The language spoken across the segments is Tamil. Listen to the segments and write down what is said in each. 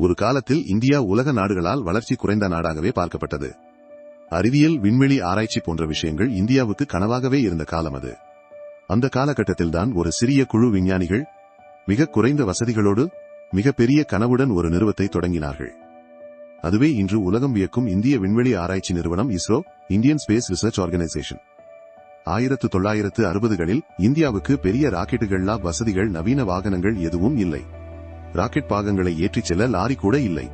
ஒரு காலத்தில் இந்தியா உலக நாடுகளால் வளர்ச்சி குறைந்த நாடாகவே பார்க்கப்பட்டது. அறிவியல் விண்வெளி ஆராய்ச்சி போன்ற விஷயங்கள் இந்தியாவுக்கு கனவாகவே இருந்த காலம் அது. அந்த காலகட்டத்தில்தான் ஒரு சிறிய குழு விஞ்ஞானிகள் மிக குறைந்த வசதிகளோடு மிக பெரிய கனவுடன் ஒரு நிறுவத்தை தொடங்கினார்கள். அதுவே இன்று உலகம் வியக்கும் இந்திய விண்வெளி ஆராய்ச்சி நிறுவனம் ISRO Indian space research organisation. ஆயிரத்து தொள்ளாயிரத்து அறுபதுகளில் இந்தியாவுக்கு பெரிய ராக்கெட்டுகள்லா வசதிகள் நவீன வாகனங்கள் எதுவும் இல்லை. ராக்கெட் பாகங்களை ஏற்றிச் செல்ல லாரி கூட இல்லை.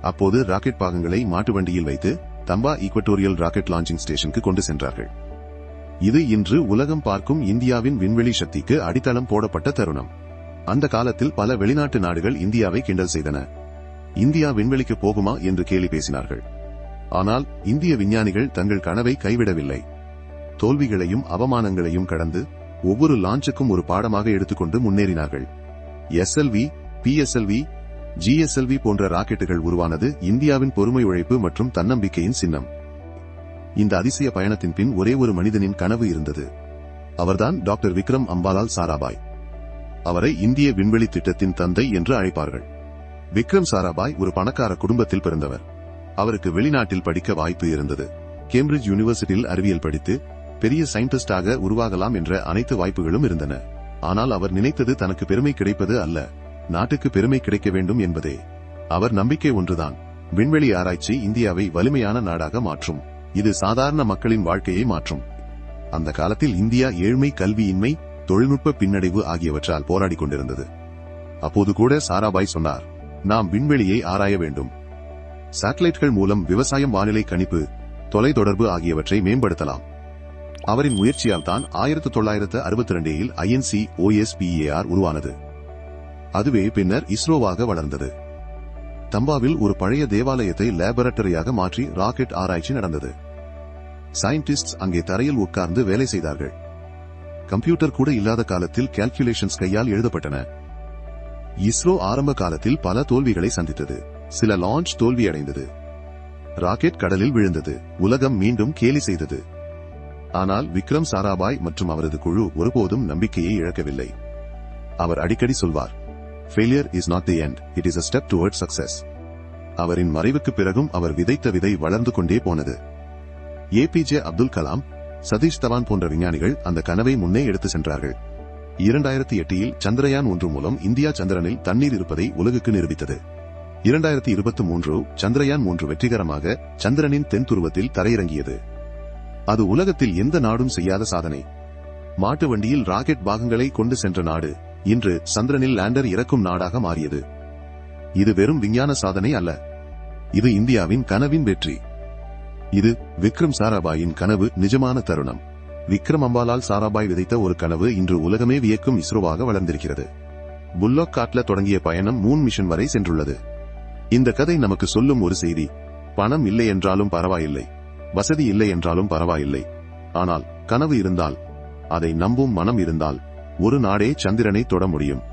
அப்போது ராக்கெட் பாகங்களை மாட்டு வண்டியில் வைத்து தம்பா ஈக்வட்டோரியல் ராக்கெட் லான்ச்சிங் ஸ்டேஷனுக்கு கொண்டு சென்றார்கள். இது இன்று உலகம் பார்க்கும் இந்தியாவின் விண்வெளி சக்திக்கு அடித்தளம் போடப்பட்ட தருணம். அந்த காலத்தில் பல வெளிநாட்டு நாடுகள் இந்தியாவை கிண்டல் செய்தன. இந்தியா விண்வெளிக்கு போகுமா என்று கேலி பேசினார்கள். ஆனால் இந்திய விஞ்ஞானிகள் தங்கள் கனவை கைவிடவில்லை. தோல்விகளையும் அவமானங்களையும் கடந்து ஒவ்வொரு லான்ச்சுக்கும் ஒரு பாடமாக எடுத்துக்கொண்டு முன்னேறினார்கள். எஸ்எல்வி பிஎஸ்எல்வி ஜிஎஸ்எல்வி போன்ற ராக்கெட்டுகள் உருவானது இந்தியாவின் பொறுமை உழைப்பு மற்றும் தன்னம்பிக்கையின் சின்னம். இந்த அதிசய பயணத்தின் பின் ஒரே ஒரு மனிதனின் கனவு இருந்தது. அவர்தான் டாக்டர் விக்ரம் அம்பாலால் சாராபாய். அவரை இந்திய விண்வெளி திட்டத்தின் தந்தை என்று அழைப்பார்கள். விக்ரம் சாராபாய் ஒரு பணக்கார குடும்பத்தில் பிறந்தவர். அவருக்கு வெளிநாட்டில் படிக்க வாய்ப்பு இருந்தது. கேம்பிரிட்ஜ் யூனிவர்சிட்டியில் அறிவியல் படித்து பெரிய சயின்டிஸ்டாக உருவாகலாம் என்ற அனைத்து வாய்ப்புகளும் இருந்தன. ஆனால் அவர் நினைத்தது தனக்கு பெருமை கிடைப்பது அல்ல. நாட்டுக்கு பெருமை கிடைக்க வேண்டும் என்பதே. அவர் நம்பிக்கை ஒன்றுதான். விண்வெளி ஆராய்ச்சி இந்தியாவை வலிமையான நாடாக மாற்றும். இது சாதாரண மக்களின் வாழ்க்கையை மாற்றும். அந்த காலத்தில் இந்தியா ஏழ்மை கல்வியின்மை தொழில்நுட்ப பின்னடைவு ஆகியவற்றால் போராடிக் கொண்டிருந்தது. அப்போது கூட சாராபாய் சொன்னார் நாம் விண்வெளியை ஆராய வேண்டும். சேட்டலைட்கள் மூலம் விவசாயம் வானிலை கணிப்பு தொலைத்தொடர்பு ஆகியவற்றை மேம்படுத்தலாம். அவரின் முயற்சியால் தான் ஆயிரத்து தொள்ளாயிரத்து அறுபத்தி ரெண்டில் ஐஎன்சி ஓஎஸ்பிஏஆர் உருவானது. அதுவே பின்னர் இஸ்ரோவாக வளர்ந்தது. தம்பாவில் ஒரு பழைய தேவாலயத்தை லேபரட்டரியாக மாற்றி ராக்கெட் ஆராய்ச்சி நடந்தது. சயின்டிஸ்ட் அங்கே தரையில் உட்கார்ந்து வேலை செய்தார்கள். கம்ப்யூட்டர் கூட இல்லாத காலத்தில் கால்குலேஷன்ஸ் கையால் எழுதப்பட்டன. இஸ்ரோ ஆரம்ப காலத்தில் பல தோல்விகளை சந்தித்தது. சில லான்ச் தோல்வியடைந்தது. ராக்கெட் கடலில் விழுந்தது. உலகம் மீண்டும் கேலி செய்தது. ஆனால் விக்ரம் சாராபாய் மற்றும் அவரது குழு ஒருபோதும் நம்பிக்கையை இழக்கவில்லை. அவர் அடிக்கடி சொல்வார் failure is not the end it is a step toward success அவரின் மறைவுக்கு பிறகும் அவர் விதைத்த விதை வளர்ந்து கொண்டே போனது. ஏபிஜே அப்துல் கலாம் சதீஷ் தவான் போன்ற விஞ்ஞானிகள் அந்த கனவை முன்னே எடுத்து சென்றார்கள். இரண்டாயிரத்தி எட்டில் சந்திரயான் ஒன்று மூலம் இந்தியா சந்திரனில் தண்ணீர் இருப்பதை உலகுக்கு நிரூபித்தது. இரண்டாயிரத்தி இருபத்தி மூன்று சந்திரயான் மூன்று வெற்றிகரமாக சந்திரனின் தென் துருவத்தில் தரையிறங்கியது. அது உலகத்தில் எந்த நாடும் செய்யாத சாதனை. மாட்டு வண்டியில் ராக்கெட் பாகங்களை கொண்டு சென்ற நாடு. இன்று சந்திரனில் லேண்டர் இறக்கும் நாடாக மாறியது. இது வெறும் விஞ்ஞான சாதனை அல்ல. இது இந்தியாவின் கனவின் வெற்றி. இது விக்ரம் சாராபாயின் கனவு நிஜமான தருணம். விக்ரம் அம்பாலால் சாராபாய் விதைத்த ஒரு கனவு இன்று உலகமே வியக்கும் இஸ்ரோவாக வளர்ந்திருக்கிறது. புல்லோக் காட்ல தொடங்கிய பயணம் மூன் மிஷன் வரை சென்றுள்ளது. இந்த கதை நமக்கு சொல்லும் ஒரு செய்தி. பணம் இல்லை என்றாலும் பரவாயில்லை. வசதி இல்லை என்றாலும் பரவாயில்லை. ஆனால் கனவு இருந்தால் அதை நம்பும் மனம் இருந்தால் ஒரு நாடே சந்திரனை தொட முடியும்.